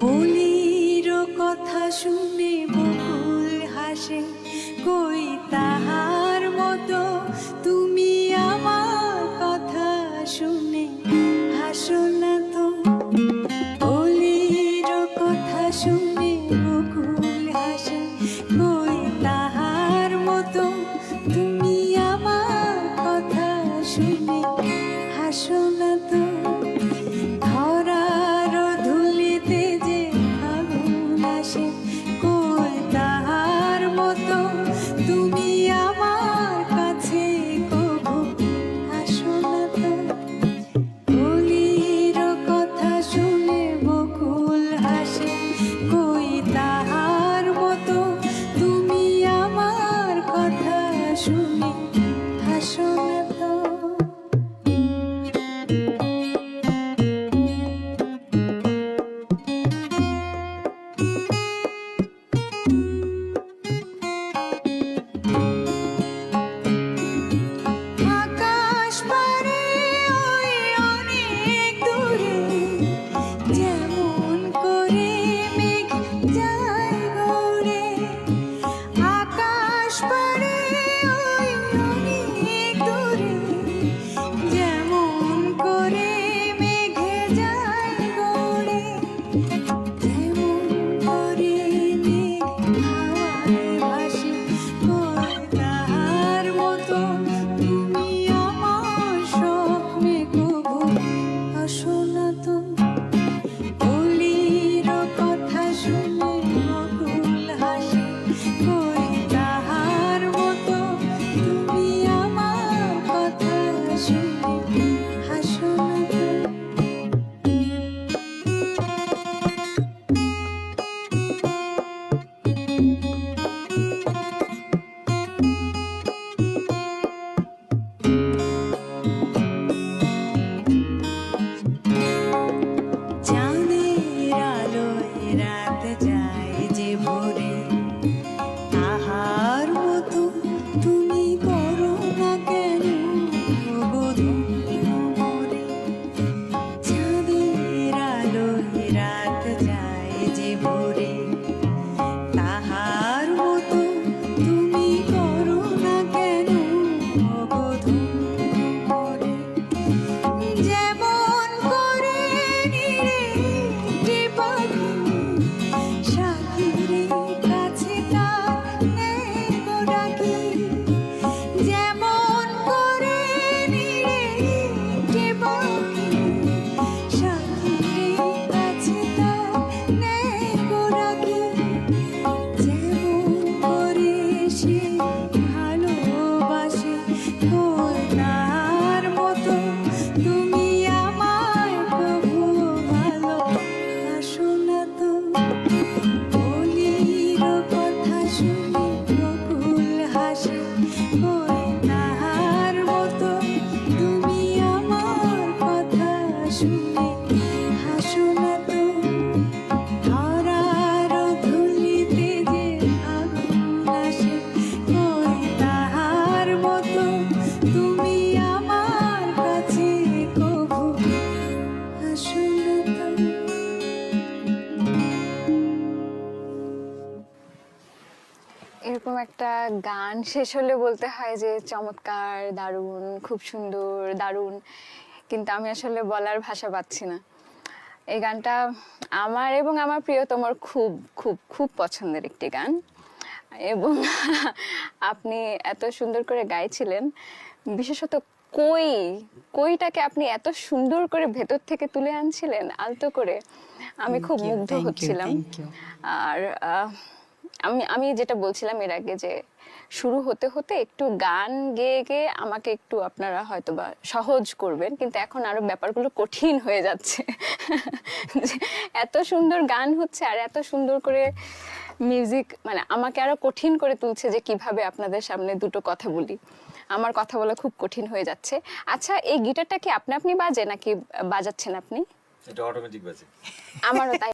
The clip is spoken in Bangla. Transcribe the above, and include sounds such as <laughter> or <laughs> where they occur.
বলির কথা শুনে বকুল হাসে কই তাহার মতো তুমি 说 করে একটা গান শেষ হলে বলতে হয় যে চমৎকার দারুণ খুব সুন্দর দারুণ। কিন্তু আমি আসলে বলার ভাষা পাচ্ছি না। এই গানটা আমার এবং আমার প্রিয়তমর খুব খুব খুব পছন্দের একটি গান। এবং <laughs> আপনি এত সুন্দর করে গাইছিলেন। বিশেষত কই কইটাকে আপনি এত সুন্দর করে ভেতর থেকে তুলে আনছিলেন আলতো করে। আমি খুব মুগ্ধ হচ্ছিলাম। আর আহ, আমি আমি যেটা বলছিলাম এর আগে যে শুরু হতে হতে একটু গান গেয়ে গেয়ে আমাকে একটু আপনারা হয়তো বা সহজ করবেন কিন্তু এখন আরও ব্যাপারগুলো কঠিন হয়ে যাচ্ছে। এত সুন্দর গান হচ্ছে আর এত সুন্দর করে মিউজিক মানে আমাকে আরও কঠিন করে তুলছে যে কীভাবে আপনাদের সামনে দুটো কথা বলি। আমার কথা বলা খুব কঠিন হয়ে যাচ্ছে। আচ্ছা এই গিটারটা কি আপনি আপনি বাজে নাকি বাজাচ্ছেন আপনি? এটা অটোমেটিক বাজে। আমারও তাই।